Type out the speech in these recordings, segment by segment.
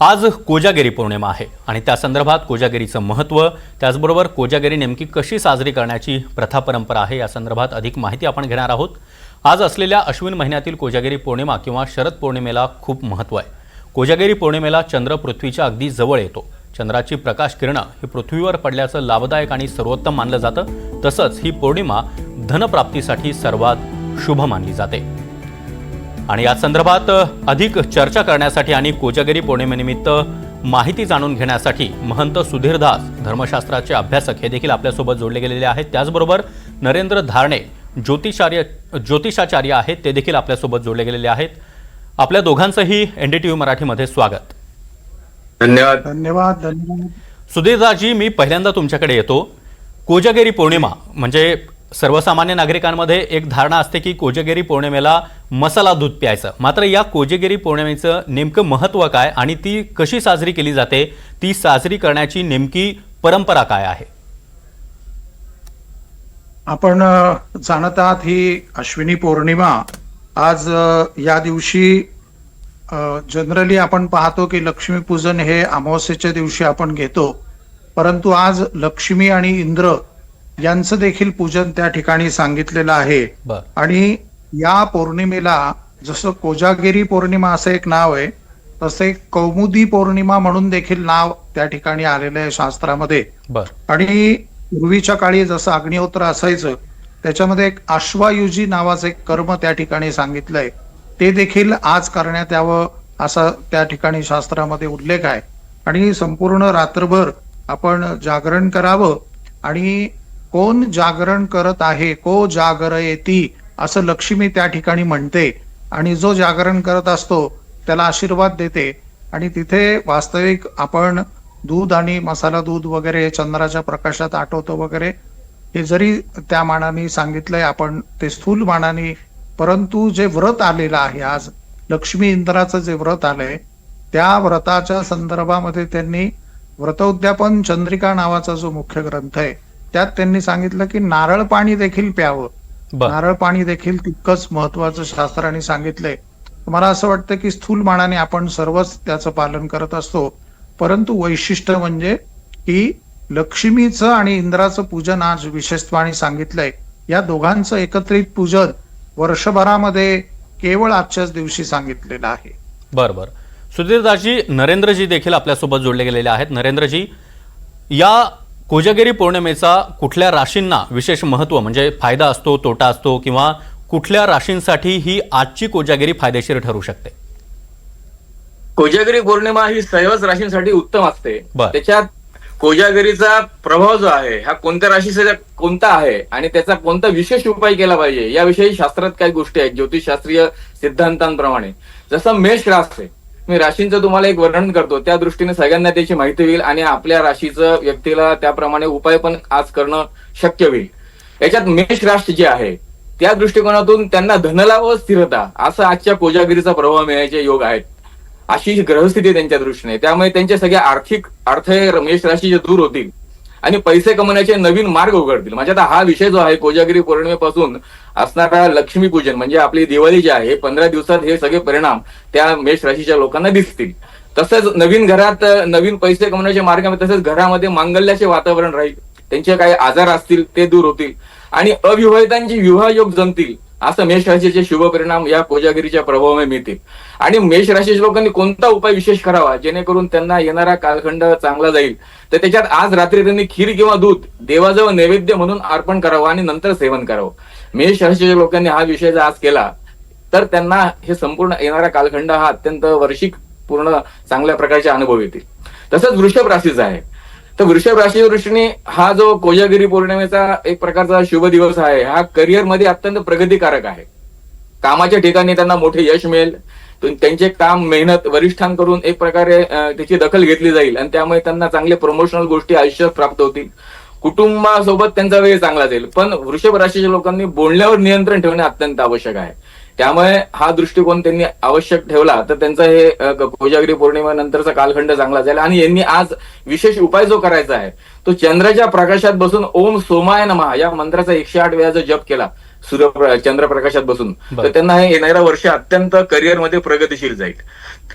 आज कोजागिरी पौर्णिमा आहे आणि त्या संदर्भात कोजागिरीचं महत्त्व त्याचबरोबर कोजागिरी नेमकी कशी साजरी करण्याची प्रथा परंपरा आहे या संदर्भात अधिक माहिती आपण घेणार आहोत. आज असलेल्या अश्विन महिन्यातील कोजागिरी पौर्णिमा किंवा शरद पौर्णिमेला खूप महत्त्व आहे. कोजागिरी पौर्णिमेला चंद्र पृथ्वीच्या अगदी जवळ येतो. चंद्राची प्रकाश किरणं ही पृथ्वीवर पडल्याचं लाभदायक आणि सर्वोत्तम मानलं जातं. तसंच ही पौर्णिमा धनप्राप्तीसाठी सर्वात शुभ मानली जाते. आणि या संदर्भात अधिक चर्चा करण्यासाठी आणि कोजागिरी पौर्णिमेनिमित्त माहिती जाणून घेण्यासाठी महंत सुधीरदास धर्मशास्त्राचे अभ्यासक हे देखील आपल्यासोबत जोडले गेलेले आहेत. त्याचबरोबर नरेंद्र धारणे ज्योतिषार्य ज्योतिषाचार्य आहेत ते देखील आपल्यासोबत जोडले गेलेले आहेत. आपल्या दोघांचंही एन डी टी व्ही मराठीमध्ये स्वागत. धन्यवाद. धन्यवाद धन्यवाद. सुधीरदासजी मी पहिल्यांदा तुमच्याकडे येतो. कोजागिरी पौर्णिमा म्हणजे सर्वसामान्य नागरिकांमध्ये एक धारणा असते की कोजेगिरी पौर्णिमेला मसाला दूध प्यायचं. मात्र या कोजेगिरी पौर्णिमेचं नेमकं महत्त्व काय आणि ती कशी साजरी केली जाते? ती साजरी करण्याची नेमकी परंपरा काय आहे? आपण जाणत आहात ही अश्विनी पौर्णिमा. आज या दिवशी जनरली आपण पाहतो की लक्ष्मीपूजन हे अमावस्येच्या दिवशी आपण घेतो. परंतु आज लक्ष्मी आणि इंद्र यांचं देखील पूजन त्या ठिकाणी सांगितलेलं आहे. आणि या पौर्णिमेला जसं कोजागिरी पौर्णिमा असं एक नाव आहे तसं एक कौमुदी पौर्णिमा म्हणून देखील नाव त्या ठिकाणी आलेलं आहे शास्त्रामध्ये. आणि पूर्वीच्या काळी जसं अग्निहोत्र असायचं त्याच्यामध्ये एक अश्वायुजी नावाचं एक कर्म त्या ठिकाणी सांगितलंय. ते देखील आज करण्यात यावं असा त्या ठिकाणी शास्त्रामध्ये उल्लेख आहे. आणि संपूर्ण रात्रभर आपण जागरण करावं आणि कोण जागरण करत आहे को जागर येती असं लक्ष्मी त्या ठिकाणी म्हणते. आणि जो जागरण करत असतो त्याला आशीर्वाद देते. आणि तिथे वास्तविक आपण दूध आणि मसाला दूध वगैरे चंद्राच्या प्रकाशात आठवतो वगैरे हे जरी त्या मानाने सांगितलंय आपण ते स्थूल मानाने परंतु जे व्रत आलेलं आहे आज लक्ष्मी इंद्राचं जे व्रत आलंय त्या व्रताच्या संदर्भामध्ये त्यांनी व्रतोद्यापन चंद्रिका नावाचा जो मुख्य ग्रंथ आहे त्यात त्यांनी सांगितलं की नारळ पाणी देखील प्यावं. नारळ पाणी देखील तितकंच महत्वाचं शास्त्राने सांगितलंय. मला असं वाटतं की स्थूल मानाने आपण सर्वच त्याचं पालन करत असतो परंतु वैशिष्ट्य म्हणजे की लक्ष्मीचं आणि इंद्राचं पूजन आज विशेषत्वाने सांगितलंय. या दोघांचं एकत्रित पूजन वर्षभरामध्ये केवळ आजच्याच दिवशी सांगितलेलं आहे. बर बर. सुधीरदासजी नरेंद्रजी देखील आपल्यासोबत जोडले गेलेले आहेत. नरेंद्रजी या कोजागिरी पौर्णिमेचा कुठल्या राशींना विशेष महत्त्व म्हणजे फायदा असतो तोटा असतो किंवा कुठल्या राशींसाठी ही आजची कोजागिरी फायदेशीर ठरू शकते? कोजागिरी पौर्णिमा ही सर्वच राशींसाठी उत्तम असते. त्याच्यात कोजागिरीचा प्रभाव जो आहे हा कोणत्या राशीचा कोणता आहे आणि त्याचा कोणता विशेष उपाय केला पाहिजे याविषयी शास्त्रात काही गोष्टी आहेत ज्योतिषशास्त्रीय सिद्धांतांप्रमाणे. जसं मेष रास आहे मी राशींचं तुम्हाला एक वर्णन करतो. त्या दृष्टीने सगळ्यांना त्याची माहिती होईल आणि आपल्या राशीचं व्यक्तीला त्याप्रमाणे उपाय पण आज करणं शक्य होईल. याच्यात मेष राष्ट्र जे आहे त्या दृष्टिकोनातून त्यांना धनलाभ व स्थिरता असं आजच्या कोजागिरीचा प्रभाव मिळायचे योग आहेत. अशी ग्रहस्थिती त्यांच्या दृष्टीने. त्यामुळे त्यांचे सगळे आर्थिक अडथळे मेष राशी जे दूर होतील. आणि पैसे कमवण्याचे नवीन मार्ग उघडतील. म्हणजे आता हा विषय जो आहे कोजागिरी पौर्णिमेपासून असणारा लक्ष्मीपूजन म्हणजे आपली दिवाळी जी आहे पंधरा दिवसात हे सगळे परिणाम त्या मेष राशीच्या लोकांना दिसतील. तसंच नवीन घरात नवीन पैसे कमवण्याचे मार्ग तसेच घरामध्ये मांगल्याचे वातावरण राहील. त्यांचे काही आजार असतील ते दूर होतील. आणि अविवाहितांची विवाह योग जमतील. असं मेष राशीचे शुभ परिणाम या कोजागिरीच्या प्रभावामुळे मिळतील. आणि मेष राशीच्या लोकांनी कोणता उपाय विशेष करावा? जेणेकरून त्यांना येणारा कालखंड चांगला जाईल. तर त्याच्यात आज रात्री त्यांनी खीर किंवा दूध देवाजवळ नैवेद्य म्हणून अर्पण करावं आणि नंतर सेवन करावं. मेष राशीच्या लोकांनी हा विषय जर आज केला तर त्यांना हे संपूर्ण येणारा कालखंड हा अत्यंत वर्षिक पूर्ण चांगल्या प्रकारचे अनुभव येतील. तसंच वृषभ राशीचा आहे. तर वृषभ राशीच्या दृष्टीने हा जो कोजागिरी पौर्णिमेचा एक प्रकारचा शुभ दिवस आहे हा करिअरमध्ये अत्यंत प्रगतीकारक आहे. कामाच्या ठिकाणी त्यांना मोठे यश मिळेल. त्यांचे काम मेहनत वरिष्ठांकडून एक प्रकारे त्याची दखल घेतली जाईल आणि त्यामुळे त्यांना चांगले प्रमोशनल गोष्टी आयुष्यात प्राप्त होतील. कुटुंबासोबत त्यांचा वेळ चांगला जाईल. पण वृषभ राशीच्या लोकांनी बोलण्यावर नियंत्रण ठेवणे अत्यंत आवश्यक आहे. त्यामुळे हा दृष्टिकोन त्यांनी आवश्यक ठेवला. तर त्यांचा हे कोजागिरी पौर्णिमेनंतरचा कालखंड चांगला जाईल आणि यांनी आज विशेष उपाय जो करायचा आहे तो चंद्राच्या प्रकाशात बसून ओम सोमाय नमः या मंत्राचा एकशे आठ वेळा जर जप केला सूर्य चंद्रप्रकाशात बसून. तर त्यांना हे येणाऱ्या वर्ष अत्यंत करिअरमध्ये प्रगतिशील जाईल.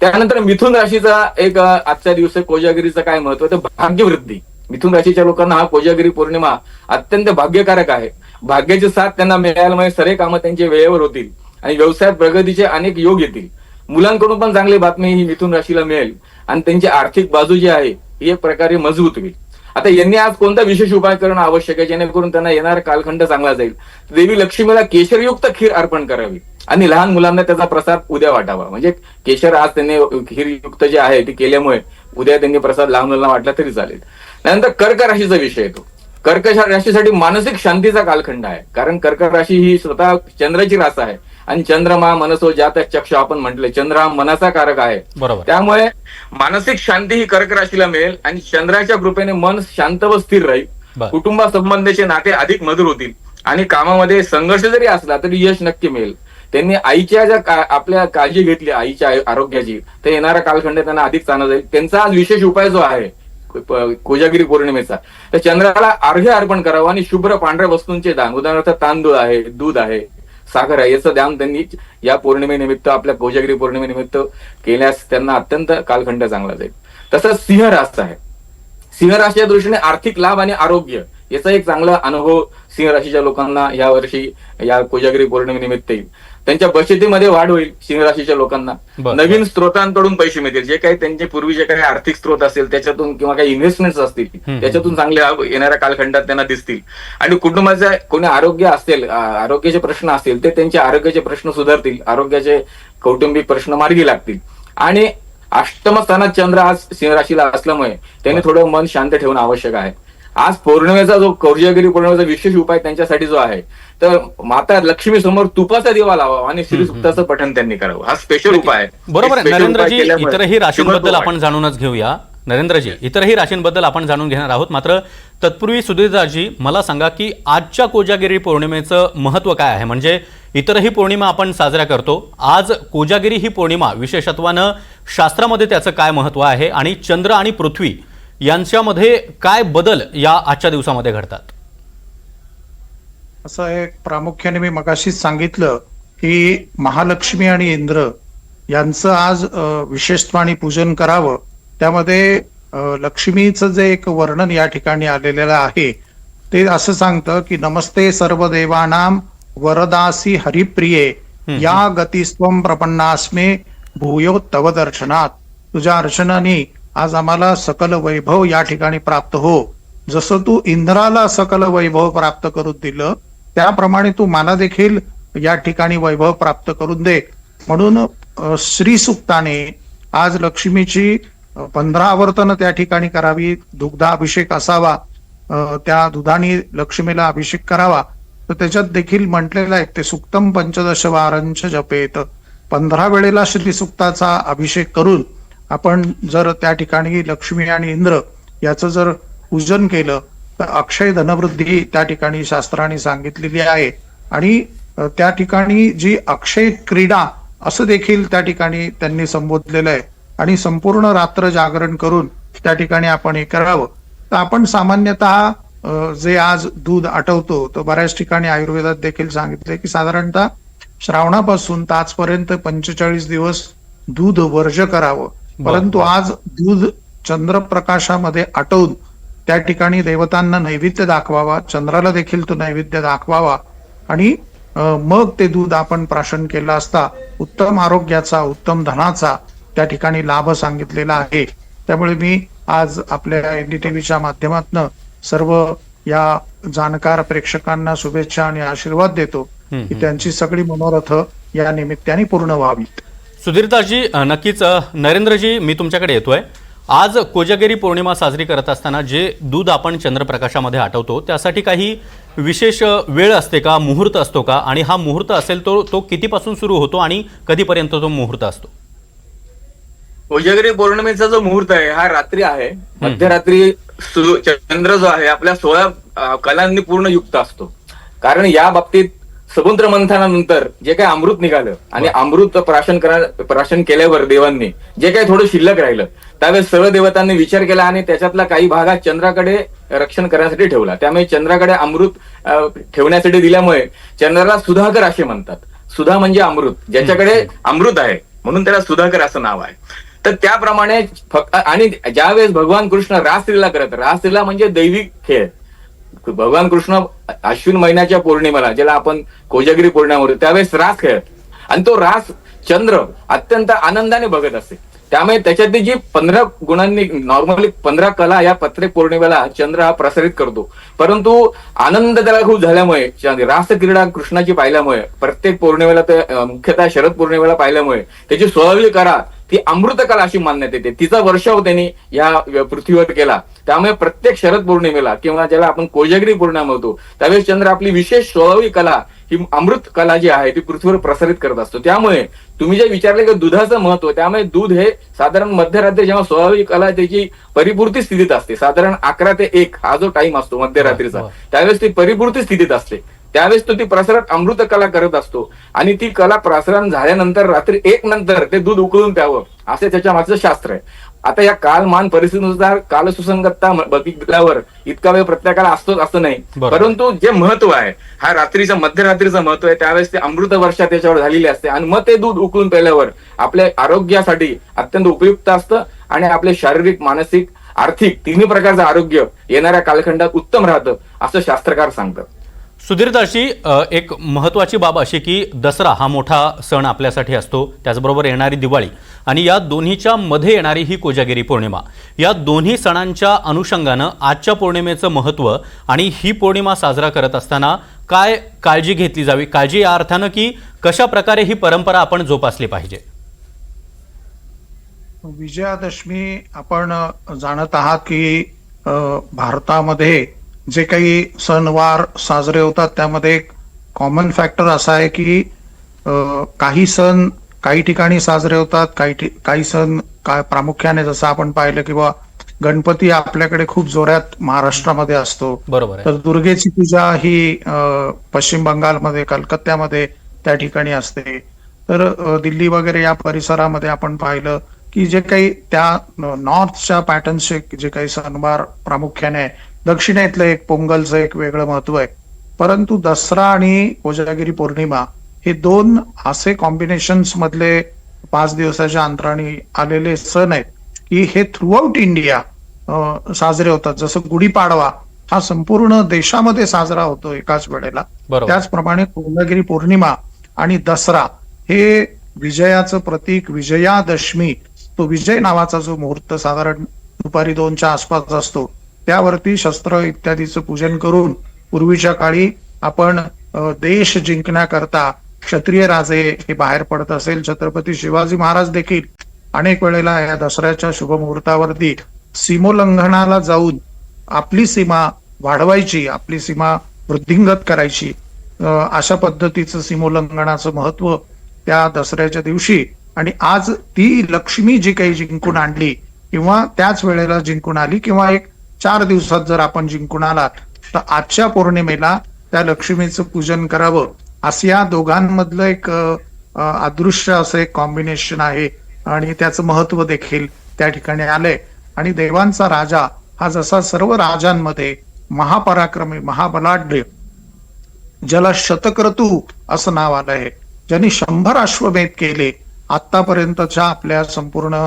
त्यानंतर मिथुन राशीचा एक आजच्या दिवशी कोजागिरीचं काय महत्त्व तर भाग्यवृद्धी. मिथुन राशीच्या लोकांना हा कोजागिरी पौर्णिमा अत्यंत भाग्यकारक आहे. भाग्याची साथ त्यांना मिळाल्यामुळे सर्व कामं त्यांचे वेळेवर होतील. आणि व्यवसायात प्रगतीचे अनेक योग येतील. मुलांकडून पण चांगली बातमी ही मिथुन राशीला मिळेल. आणि त्यांची आर्थिक बाजू जी आहे ही एक प्रकारे मजबूत होईल. आता यांनी आज कोणता विशेष उपाय करणं आवश्यक आहे? जेणेकरून त्यांना येणारा कालखंड चांगला जाईल. देवी लक्ष्मीला केशरयुक्त खीर अर्पण करावी. आणि लहान मुलांना त्याचा प्रसाद उद्या वाटावा. म्हणजे केशर आज त्यांनी खीरयुक्त जे आहे ते केल्यामुळे उद्या त्यांनी प्रसाद लहान मुलांना वाटला तरी चालेल. त्यानंतर कर्क राशीचा विषय येतो. कर्क राशीसाठी मानसिक शांतीचा कालखंड आहे. कारण कर्क राशी ही स्वतः चंद्राची रास आहे. आणि चंद्रमा मनसो जात चक्ष आपण म्हटले. चंद्र हा मनाचा कारक आहे. बरोबर. त्यामुळे मानसिक शांती ही कर्क राशीला मिळेल आणि चंद्राच्या कृपेने मन शांत व स्थिर राहील. बर. कुटुंबासंबंधीचे नाते अधिक मधुर होतील. आणि कामामध्ये संघर्ष जरी असला तरी यश नक्की मिळेल. त्यांनी आईच्या ज्या का- आपल्या काळजी घेतली आईच्या आरोग्याची तर येणारा कालखंड त्यांना अधिक चांगला जाईल. त्यांचा आज विशेष उपाय जो आहे कोजागिरी पौर्णिमेचा तर चंद्राला अर्घ्य अर्पण करावं आणि शुभ्र पांढऱ्या वस्तूंचे दान. उदाहरणार्थ तांदूळ आहे दूध आहे साखर आहे. याचं दान त्यांनी या पौर्णिमेनिमित्त आपल्या कोजागिरी पौर्णिमेनिमित्त केल्यास त्यांना अत्यंत कालखंड चांगला जाईल. तसंच सिंहरास आहे सिंहराशीच्या दृष्टीने आर्थिक लाभ आणि आरोग्य याचा एक चांगला अनुभव सिंह राशीच्या लोकांना या वर्षी या कोजागिरी पौर्णिमेनिमित्त येईल. त्यांच्या बचतीमध्ये वाढ होईल सिंह राशीच्या लोकांना. नवीन स्त्रोतांकडून पैसे मिळतील. जे काही त्यांचे पूर्वीचे काही आर्थिक स्त्रोत असेल त्याच्यातून किंवा काही इन्व्हेस्टमेंट असतील. त्याच्यातून चांगले लाभ येणाऱ्या कालखंडात त्यांना दिसतील. आणि कुटुंबाचे कोणी आरोग्य असेल आरोग्याचे प्रश्न असतील ते त्यांचे आरोग्याचे प्रश्न सुधारतील. आरोग्याचे कौटुंबिक प्रश्न मार्गी लागतील. आणि अष्टम स्थानात चंद्र आज सिंह राशीला असल्यामुळे त्यांनी थोडं मन शांत ठेवणं आवश्यक आहे. आज पौर्णिमेचा जो कोजागिरी पौर्णिमेचा विशेष उपाय त्यांच्यासाठी जो आहे तर माता लक्ष्मी समोर तुपाचा दिवा लावावा आणि श्रीसुक्ताचं पठण त्यांनी करावं. हा स्पेशल उपाय आहे. बरोबर नरेंद्रजी इतरही राशींबद्दल आपण जाणूनच घेऊया. नरेंद्रजी इतरही राशींबद्दल आपण जाणून घेणार आहोत. मात्र तत्पूर्वी सुधीरदाजी मला सांगा की आजच्या कोजागिरी पौर्णिमेचं महत्त्व काय आहे? म्हणजे इतरही पौर्णिमा आपण साजऱ्या करतो. आज कोजागिरी ही पौर्णिमा विशेषत्वानं शास्त्रामध्ये त्याचं काय महत्त्व आहे? आणि चंद्र आणि पृथ्वी यांच्यामध्ये काय बदल या आजच्या दिवसामध्ये घडतात? असं एक प्रामुख्याने मी मगाशीच सांगितलं की महालक्ष्मी आणि इंद्र यांचं आज विशेषत्वाने पूजन करावं. त्यामध्ये लक्ष्मीचं जे एक वर्णन या ठिकाणी आलेलं आहे ते असं सांगतं की नमस्ते सर्व देवानाम वरदासी हरिप्रिये या गतिस्त्वम प्रपन्नास्मे भूयो तव दर्शनात. तुझ्या अर्चनाने आज आम्हाला सकल वैभव या ठिकाणी प्राप्त हो. जसं तू इंद्राला सकल वैभव प्राप्त करून दिलं त्याप्रमाणे तू मला देखील या ठिकाणी वैभव प्राप्त करून दे. म्हणून श्री सुक्ताने आज लक्ष्मीची पंधरा आवर्तन त्या ठिकाणी करावी दुग्धाभिषेक असावा त्या दुधाने लक्ष्मीला अभिषेक करावा. तर त्याच्यात देखील म्हटलेलं आहे ते सुक्तम पंचदश वारंच जपेत. पंधरा वेळेला श्री सुक्ताचा अभिषेक करून आपण जर त्या ठिकाणी लक्ष्मी आणि इंद्र याचं जर पूजन केलं तर अक्षय धनवृद्धी त्या ठिकाणी शास्त्राने सांगितलेली आहे. आणि त्या ठिकाणी जी अक्षय क्रीडा असं देखील त्या ठिकाणी त्यांनी संबोधलेलं आहे. आणि संपूर्ण रात्र जागरण करून त्या ठिकाणी आपण हे करावं. तर आपण सामान्यतः जे आज दूध आठवतो तर बऱ्याच ठिकाणी आयुर्वेदात देखील सांगितले की साधारणतः श्रावणापासून तर आजपर्यंत पंचेचाळीस दिवस दूध वर्ज करावं. परंतु आज दूध चंद्रप्रकाशामध्ये आटवून त्या ठिकाणी देवतांना नैवेद्य दाखवावा चंद्राला देखील तो नैवेद्य दाखवावा आणि मग ते दूध आपण प्राशन केलं असता उत्तम आरोग्याचा उत्तम धनाचा त्या ठिकाणी लाभ सांगितलेला आहे. त्यामुळे मी आज आपल्या एनडीटीव्हीच्या माध्यमातून सर्व या जाणकार प्रेक्षकांना शुभेच्छा आणि आशीर्वाद देतो की त्यांची सगळी मनोरथ या निमित्ताने पूर्ण व्हावीत. सुधीरदासजी नक्कीच नरेंद्रजी मी तुमच्याकडे येतोय. आज कोजागिरी पौर्णिमा साजरी करत असताना जे दूध आपण चंद्रप्रकाशामध्ये आठवतो त्यासाठी काही विशेष वेळ असते का मुहूर्त असतो का आणि हा मुहूर्त असेल तो तो कितीपासून सुरू होतो आणि कधीपर्यंत तो मुहूर्त असतो? कोजागिरी पौर्णिमेचा जो मुहूर्त आहे हा रात्री आहे. मध्यरात्री चंद्र जो आहे आपल्या सोळा कलांनी पूर्ण युक्त असतो. कारण या बाबतीत समुद्र मंथनानंतर जे काही अमृत निघालं आणि अमृत प्राशन करा प्राशन केल्यावर देवांनी जे काही थोडं शिल्लक राहिलं त्यावेळेस सर्व देवतांनी विचार केला आणि त्याच्यातला काही भाग हा चंद्राकडे रक्षण करण्यासाठी ठेवला. त्यामुळे चंद्राकडे अमृत ठेवण्यासाठी दिल्यामुळे चंद्राला सुधाकर असे म्हणतात. सुधा म्हणजे अमृत ज्याच्याकडे अमृत आहे म्हणून त्याला सुधाकर असं नाव आहे. तर त्याप्रमाणे फक्त आणि ज्यावेळेस भगवान कृष्ण रासलीला करत रासलीला म्हणजे दैविक खेळ. भगवान कृष्ण अश्विन महिन्याच्या पौर्णिमेला ज्याला आपण कोजागिरी पौर्णिमा म्हणतो त्यावेळेस रास खेळत. आणि तो रास चंद्र अत्यंत आनंदाने बघत असे त्यामुळे त्याच्यातली जी पंधरा गुणांनी नॉर्मली पंधरा कला या प्रत्येक पौर्णिमेला चंद्र हा प्रसारित करतो. परंतु आनंद त्याला खूप झाल्यामुळे रास क्रीडा कृष्णाची पाहिल्यामुळे प्रत्येक पौर्णिमेला मुख्यतः शरद पौर्णिमेला पाहिल्यामुळे त्याची सोळावी करा ती अमृत कला अशी मानण्यात येते. तिचा वर्षाव त्यांनी या पृथ्वीवर केला. त्यामुळे प्रत्येक शरद पौर्णिमेला किंवा ज्याला आपण कोजागिरी पौर्णिमा म्हणतो त्यावेळेस चंद्र आपली विशेष स्वाभाविक कला ही अमृत कला जी आहे ती पृथ्वीवर प्रसारित करत असतो. त्यामुळे तुम्ही जे विचारले की दुधाचं महत्त्व त्यामुळे दूध हे साधारण मध्यरात्री जेव्हा स्वाभाविक कला त्याची परिपूर्ती स्थितीत असते. साधारण अकरा ते एक हा जो टाइम असतो मध्यरात्रीचा. त्यावेळेस ती परिपूर्ती स्थितीत असते. त्यावेळेस तो ती प्रसारण अमृत कला करत असतो. आणि ती कला प्रसारण झाल्यानंतर रात्री एक नंतर ते दूध उकळून प्यावं असे त्याच्या मागचं शास्त्र आहे. आता या कालमान परिस्थितीनुसार कालसुसंगतता म- बघितल्यावर इतका वेळ प्रत्येकाला असतोच असं नाही. परंतु जे महत्त्व आहे हा रात्रीचं मध्यरात्रीचं महत्त्व आहे त्यावेळेस ते अमृत वर्षा त्याच्यावर झालेली असते. आणि मग ते दूध उकळून प्यायल्यावर आपल्या आरोग्यासाठी अत्यंत उपयुक्त असतं आणि आपले शारीरिक मानसिक आर्थिक तिन्ही प्रकारचं आरोग्य येणाऱ्या कालखंडात उत्तम राहतं असं शास्त्रकार सांगतात. सुधीर एक महत्त्वाची बाब अशी की दसरा हा मोठा सण आपल्यासाठी असतो त्याचबरोबर येणारी दिवाळी आणि या दोन्हीच्या मध्ये येणारी ही कोजागिरी पौर्णिमा. या दोन्ही सणांच्या अनुषंगानं आजच्या पौर्णिमेचं महत्त्व आणि ही पौर्णिमा साजरा करत असताना काय काळजी घेतली जावी काळजी या अर्थानं की कशा प्रकारे ही परंपरा आपण जोपासली पाहिजे? विजयादशमी आपण जाणत आहात की भारतामध्ये जे काही सणवार साजरे होतात त्यामध्ये एक कॉमन फॅक्टर असा आहे की काही सण काही ठिकाणी साजरे होतात काही काही सण काय प्रामुख्याने जसं आपण पाहिलं किंवा गणपती आपल्याकडे खूप जोरात महाराष्ट्रामध्ये असतो. बरोबर तर दुर्गेची पूजा ही पश्चिम बंगालमध्ये कलकत्त्यामध्ये त्या ठिकाणी असते. तर दिल्ली वगैरे या परिसरामध्ये आपण पाहिलं की जे काही त्या नॉर्थच्या पॅटर्नचे जे काही सणवार प्रामुख्याने दक्षिणेतलं एक पोंगलचं एक वेगळं महत्त्व आहे. परंतु दसरा आणि कोजागिरी पौर्णिमा हे दोन असे कॉम्बिनेशन्स मधले पाच दिवसाच्या अंतराने आलेले सण आहेत की हे थ्रू आउट इंडिया साजरे होतात. जसं गुढीपाडवा हा संपूर्ण देशामध्ये साजरा होतो एकाच वेळेला. त्याचप्रमाणे कोजागिरी पौर्णिमा आणि दसरा हे विजयाचं प्रतीक विजयादशमी तो विजय नावाचा जो मुहूर्त साधारण दुपारी दोनच्या आसपास असतो त्यावरती शस्त्र इत्यादीचं पूजन करून पूर्वीच्या काळी आपण देश जिंकण्याकरता क्षत्रिय राजे हे बाहेर पडत असेल. छत्रपती शिवाजी महाराज देखील अनेक वेळेला या दसऱ्याच्या शुभ मुहूर्तावरती सीमोल्लंघनाला जाऊन आपली सीमा वाढवायची आपली सीमा वृद्धिंगत करायची. अशा पद्धतीचं सीमोल्लंघनाचं महत्त्व त्या दसऱ्याच्या दिवशी आणि आज ती लक्ष्मी जी काही जिंकून आणली किंवा त्याच वेळेला जिंकून आली किंवा एक चार दिवसात जर आपण जिंकून आलात तर आजच्या पौर्णिमेला त्या लक्ष्मीचं पूजन करावं. असं या दोघांमधलं एक अदृश्य असं एक कॉम्बिनेशन आहे आणि त्याचं महत्त्व देखील त्या ठिकाणी आलंय. आणि देवांचा राजा हा जसा सर्व राजांमध्ये महापराक्रमी महाबलाढ्य ज्याला शतक्रतू असं नाव आलं आहे ज्यांनी शंभर अश्वमेध केले आतापर्यंतच्या आपल्या संपूर्ण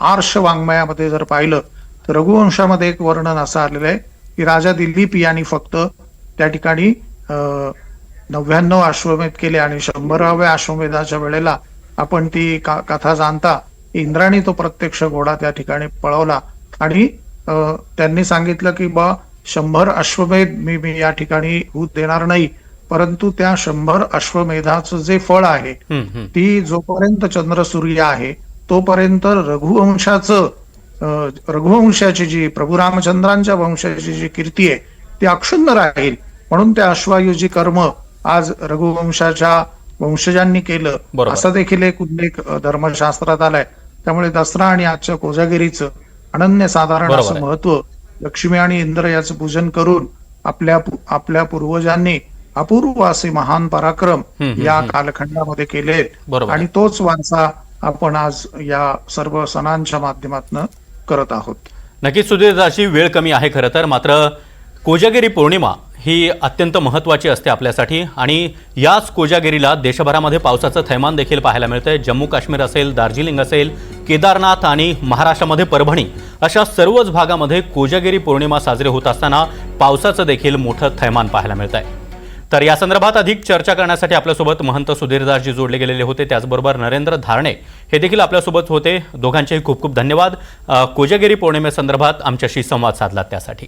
आर्ष वाङ्मयामध्ये जर पाहिलं तर रघुवंशामध्ये एक वर्णन असं आलेलं आहे की राजा दिलीप यांनी फक्त त्या ठिकाणी नव्याण्णव अश्वमेध केले आणि शंभराव्या अश्वमेधाच्या वेळेला आपण ती कथा जाणता इंद्राणी तो प्रत्यक्ष घोडा त्या ठिकाणी पळवला आणि त्यांनी सांगितलं की बा शंभर अश्वमेध मी मी या ठिकाणी होत देणार नाही परंतु त्या शंभर अश्वमेधाचं जे फळ आहे. ती जोपर्यंत चंद्र सूर्य आहे तोपर्यंत रघुवंशाचं रघुवंशाची जी प्रभू रामचंद्रांच्या वंशाची जी कीर्ती आहे ती अक्षुण्ण राहील म्हणून त्या अश्वायुजी कर्म आज रघुवंशाच्या वंशजांनी केलं. असा देखील एक उल्लेख धर्मशास्त्रात आलाय त्यामुळे दसरा आणि आजच्या कोजागिरीचं अनन्यसाधारण बरोबर असं. महत्त्व लक्ष्मी आणि इंद्र याचं पूजन करून आपल्या आपल्या पूर्वजांनी अपूर्व असे महान पराक्रम या. कालखंडामध्ये केले आणि तोच वारसा आपण आज या सर्व सणांच्या माध्यमातून करत आहोत. नक्कीच सुधीरदासची वेळ कमी आहे खरं तर मात्र कोजागिरी पौर्णिमा ही अत्यंत महत्त्वाची असते आपल्यासाठी आणि याच कोजागिरीला देशभरामध्ये पावसाचं थैमान देखील पाहायला मिळतं आहे जम्मू काश्मीर असेल दार्जिलिंग असेल केदारनाथ आणि महाराष्ट्रामध्ये परभणी अशा सर्वच भागामध्ये कोजागिरी पौर्णिमा साजरी होत असताना पावसाचं देखील मोठं थैमान पाहायला मिळतं आहे तर या संदर्भात अधिक चर्चा करण्यासाठी आपल्यासोबत महंत सुधीरदासजी जोडले गेलेले होते. त्याचबरोबर नरेंद्र धारणे हे देखील आपल्यासोबत होते. दोघांचेही खूप खूप धन्यवाद. कोजगिरी पौर्णिमेसंदर्भात आमच्याशी संवाद साधला त्यासाठी.